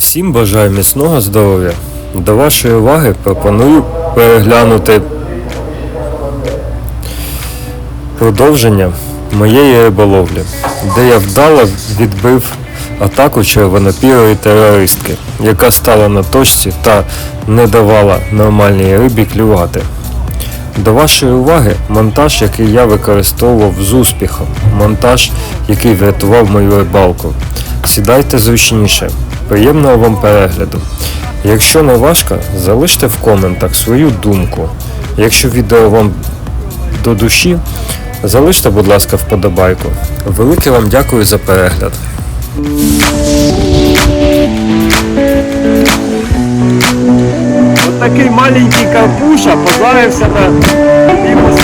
Всім бажаю міцного здоров'я. До вашої уваги пропоную переглянути продовження моєї риболовлі, де я вдало відбив атаку червонопірої терористки, яка стала на точці та не давала нормальній рибі клювати. До вашої уваги монтаж, який я використовував з успіхом. Монтаж, який врятував мою рибалку. Сідайте зручніше. Приємного вам перегляду. Якщо не важко, залиште в коментах свою думку. Якщо відео вам до душі, залиште, будь ласка, вподобайку. Велике вам дякую за перегляд. От такий маленький карпуша позарився на йому з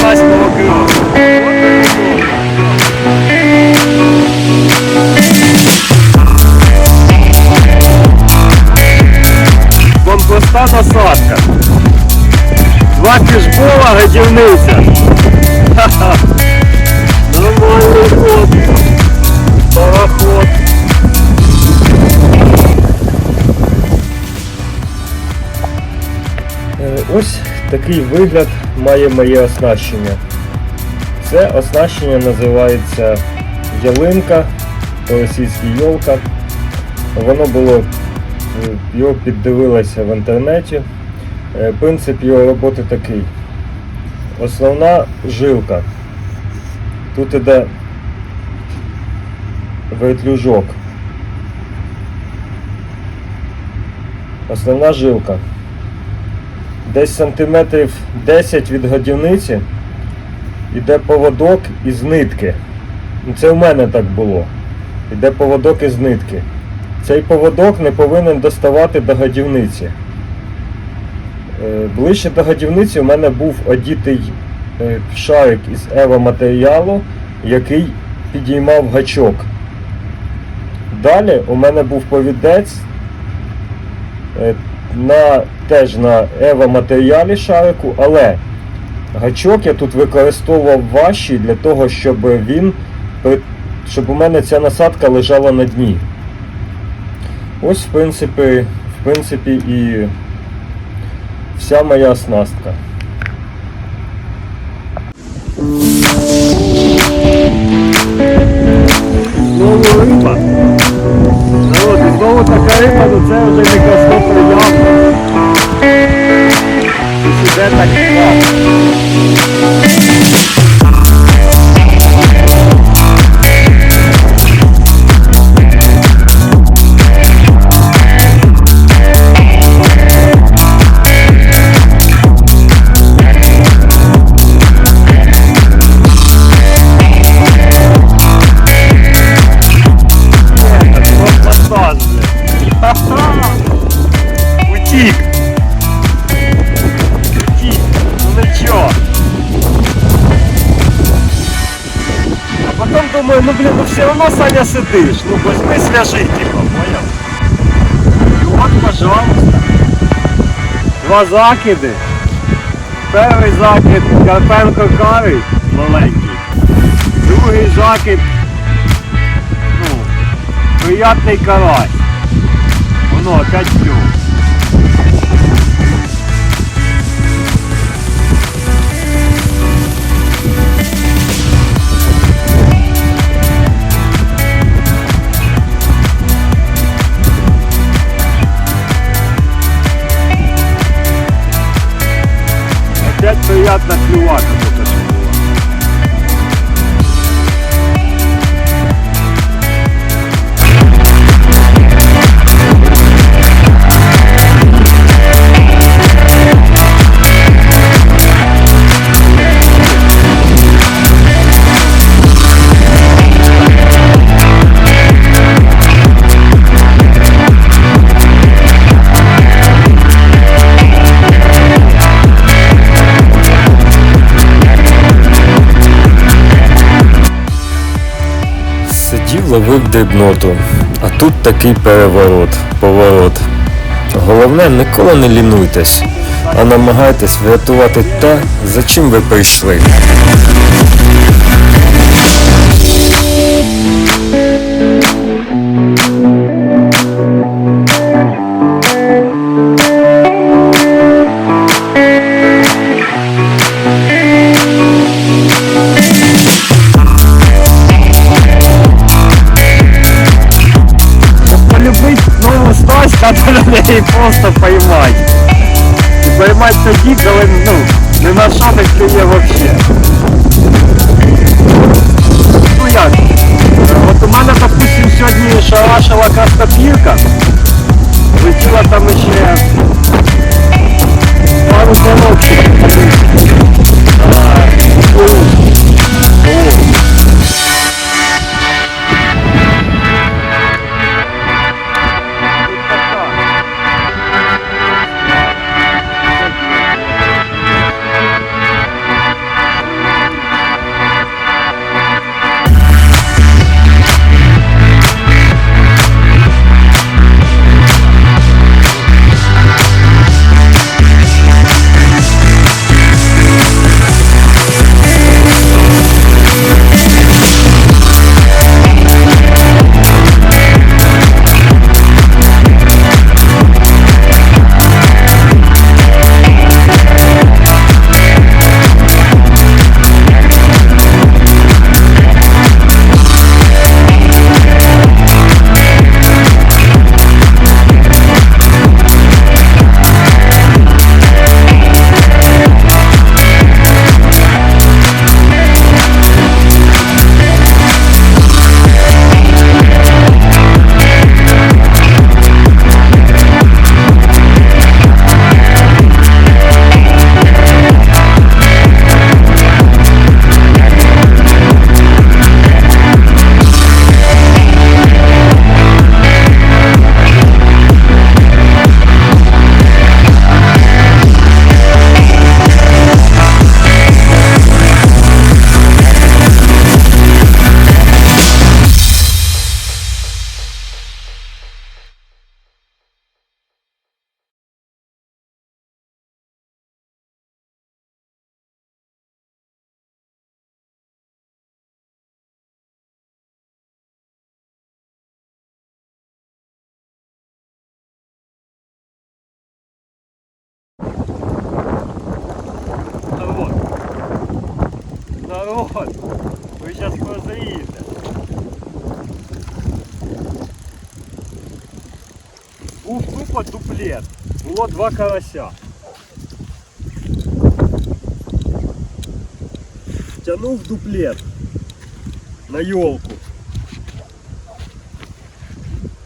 проста насадка. Два фішбола годівниця. Ха-ха. Нормальний ход. Пароход. Е, Ось такий вигляд має моє оснащення. Це оснащення називається ялинка, по-російськи йолка. Воно було, його піддивилося в інтернеті. Е, Принцип його роботи такий. Основна жилка. Тут іде вертлюжок. Основна жилка десь сантиметрів 10 від годівниці йде поводок із нитки. Ну, Це в мене так було. Йде поводок із нитки. Цей поводок не повинен доставати до годівниці. Е, Ближче до годівниці у мене був одітий е, шарик із ево матеріалу, який підіймав гачок. Далі у мене був повідець е, на, теж на ево матеріалі шарику, але гачок я тут використовував важчий для того, щоб він щоб у мене ця насадка лежала на дні. Ось в принципі, в принципі і вся моя оснастка. Знову риба. Народ, знову така риба, ну це вже іде так думаю, ну блин, ну все равно, Саня, сидиш. Ну возьми свяжи, типа, понял? І от, пожалуйста. Два закиди. Перший закид Карпенко Карий, маленький. Другий закид ну, приятний карась. Воно опять клюв. Опять приятно клювака дрібноту, а тут такий переворот, поворот. Головне, ніколи не лінуйтесь, а намагайтесь врятувати те, за чим ви прийшли. Тоді, Народ. Ви зараз прозрієте. Був тупо дуплет. Було два карася. Тянув дуплет на йолку.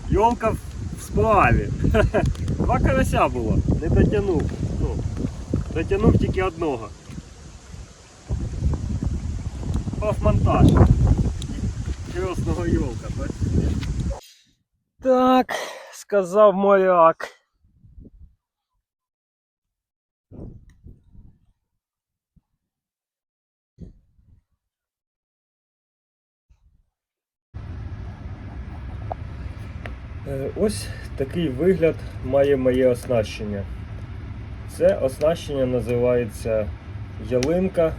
Йолка в справі. Два карася було. Не дотягнув. Ну, Дотягнув тільки одного. Профмонтаж. Красного йолка, працює. Так, сказав моряк. Е, Ось такий вигляд має моє оснащення. Це оснащення називається ялинка,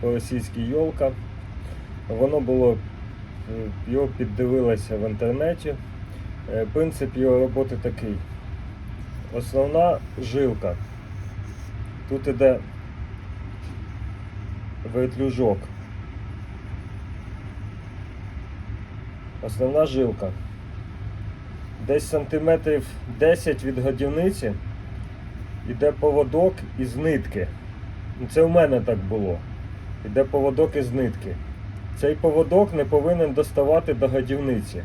по-російськи йолка. Воно було, його піддивилося в інтернеті. Е, Принцип його роботи такий. Основна жилка. Тут іде вертлюжок. Основна жилка. Десь сантиметрів 10 від годівниці іде поводок із нитки. Це в мене так було. Іде поводок із нитки. Цей поводок не повинен доставати до годівниці.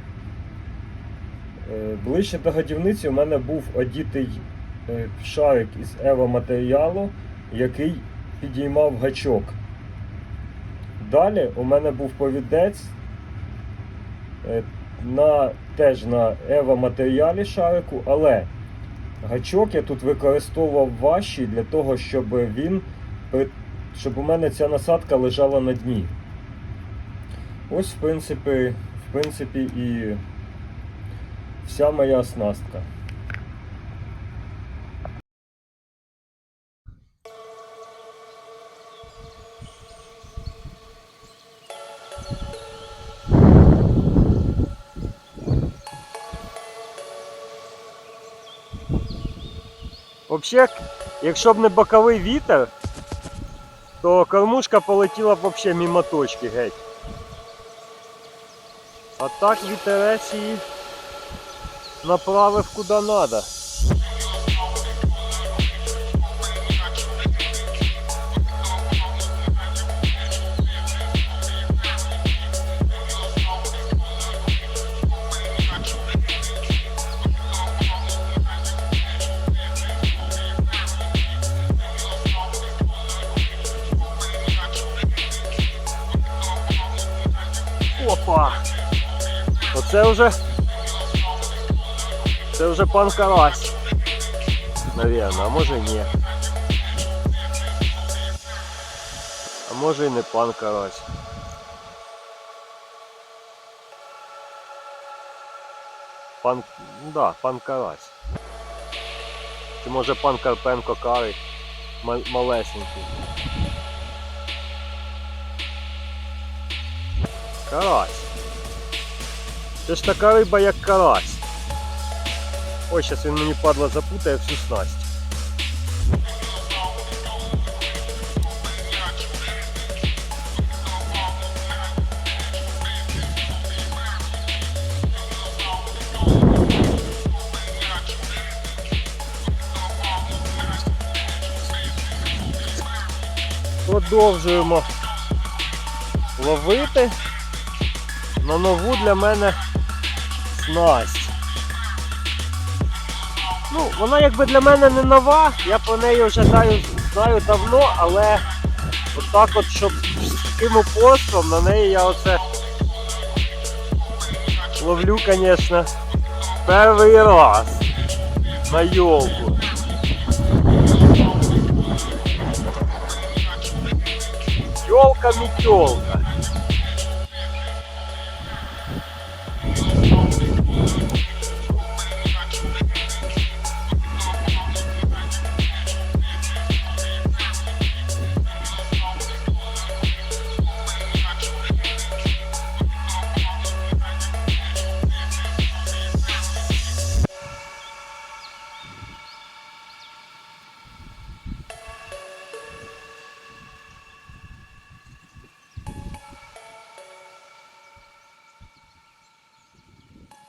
Е, Ближче до годівниці у мене був одітий е, шарик із ево-матеріалу, який підіймав гачок. Далі у мене був повідець е, на, теж на ево-матеріалі шарику, але гачок я тут використовував важчий для того, щоб він щоб у мене ця насадка лежала на дні. Ось, в принципі, в принципі, і вся моя оснастка. Взагалі, якщо б не боковий вітер, то кормушка полетіла б взагалі мимо точки геть. А так вітерець її направив куди треба. Вже. Це вже пан Карась. Навірно, а може і ні. А може і не пан Карась. Пан. ну Да, пан Карась. Чи може пан Карпенко Карий малесенький. Карась. Це ж така риба, як карась. Ой, зараз він мені падла запутає всю снасть. Продовжуємо ловити на нову для мене снасть. Ну, вона якби для мене не нова, я про неї вже знаю, знаю давно, але отак от, щоб з таким упорством на неї я оце ловлю, звісно, перший раз на йолку. Йолка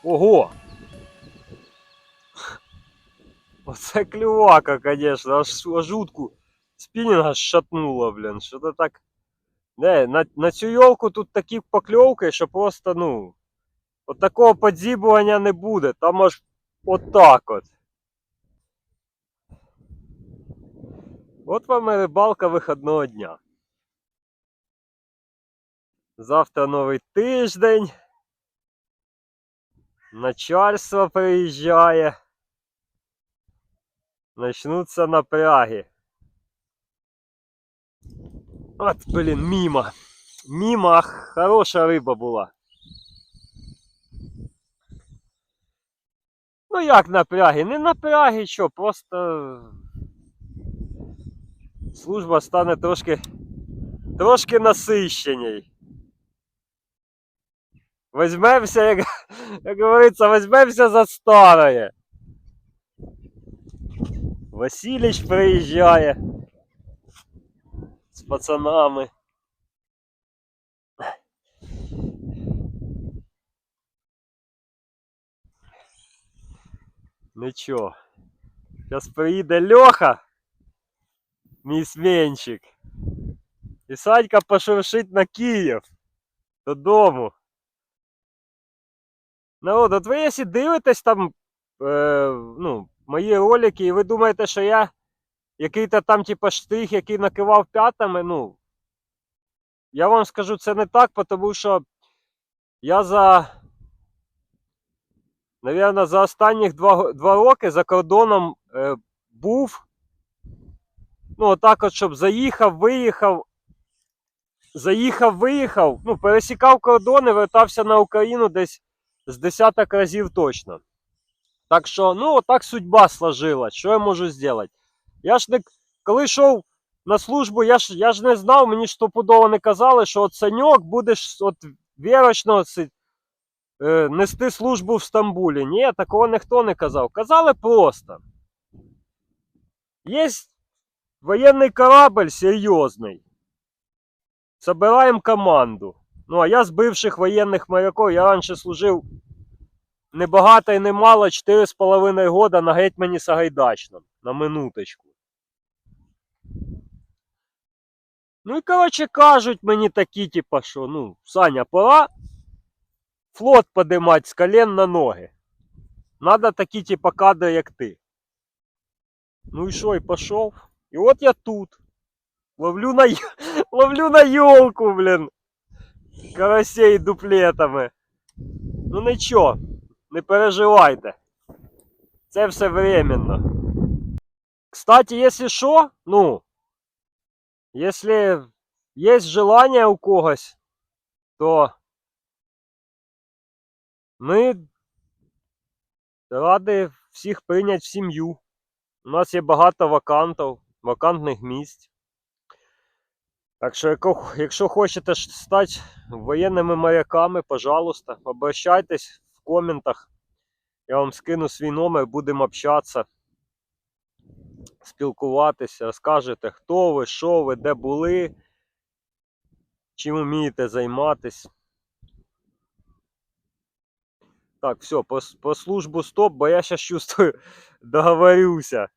Ого! Оце клювака, конечно, аж, аж утку спінінга шатнула, блін. Що то так. Не, на, на цю йолку тут такі покльовки, що просто, ну. От такого подзібування не буде. Там аж отак от. От вам і рибалка виходного дня. Завтра новий тиждень. Начальство приїжджає. Начнуться напряги. От, блін. Мімо, ах, хороша риба була. Ну як напряги? Не напряги, що, просто служба стане трошки трошки насищеній. Возьмемося, як, як говориться, возьмемося за старое. Василич приїжджає з пацанами. Нічого. Зараз приїде Льоха, мій сменщик. І Санька пошуршить на Київ додому. Народ, от ви якщо дивитесь там е, ну, мої ролики, і ви думаєте, що я який-то там, типа, штрих, який накивав п'ятами, ну. Я вам скажу, це не так, тому що я за. Навірно, за останніх два, два роки за кордоном е, був. Ну, отак от, щоб заїхав, виїхав. Заїхав, виїхав, ну, пересікав кордони, вертався на Україну десь з десяток разів точно. Так що, ну, так судьба сложилась. Що я можу зробити? Я ж не. Коли йшов на службу, я ж, я ж не знав, мені ж стопудово не казали, що от Саньок будеш от вірочно е, нести службу в Стамбулі. Ні, такого ніхто не казав. Казали просто. Є воєнний корабль серйозний. Собираємо команду. Ну, а я з бивших воєнних моряків, я раніше служив не багато і не мало 4,5 года на гетьмані Сагайдачном. На минуточку. Ну і коротше кажуть мені такі, типа, що ну, Саня, пора флот подимати з колен на ноги. Надо такі, типа, кадри, як ти. Ну і що, і пішов. І от я тут. Ловлю на, ловлю на йолку, блін. Карасей дуплетами. Ну нічого, не переживайте. Це все временно. Кстати, если що, ну, если есть желание у когось, то ми раді всіх прийняти в сім'ю. У нас є багато вакантів, вакантних місць. Так що, якщо хочете стати воєнними моряками, пожалуйста, обращайтесь в коментах. Я вам скину свій номер, будемо общатися, спілкуватися, розкажете, хто ви, що ви, де були, чим вмієте займатися. Так, все, по, по службу стоп, бо я сейчас чувствую, договорюся.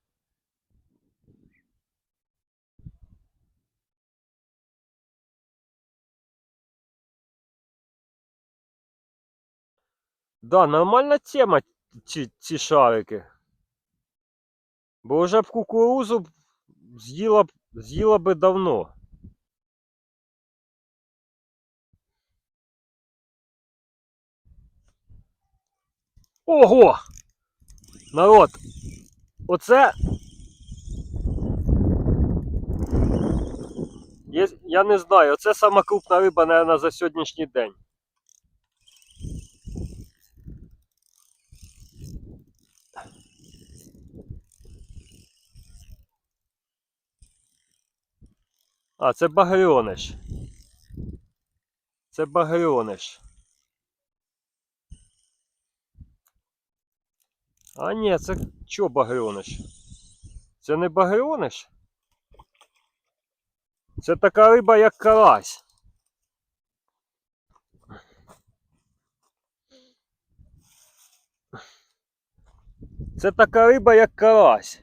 Да, нормальна тема ці, ці шарики. Бо вже б кукурузу з'їла б, з'їла би давно. Ого! Народ! Оце. Я не знаю, оце сама крупна риба, наверное, за сьогоднішній день. А, це багрьониш. Це багрьониш. А ні, це чо багрьониш? Це не багрьониш? Це така риба, як карась. Це така риба, як карась.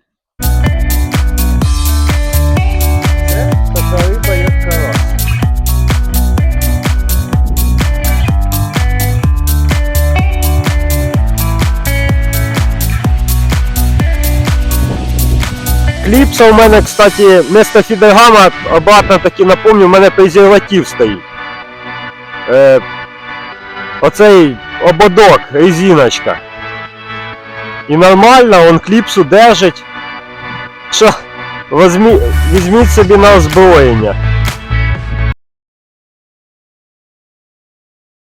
Кліпса у мене, кстати, вместо фідергама, обратно таки напомню, у мене презерватив стоїть. Е, оцей ободок, резиночка. І нормально, он кліпсу держить. Що, візьміть собі на озброєння.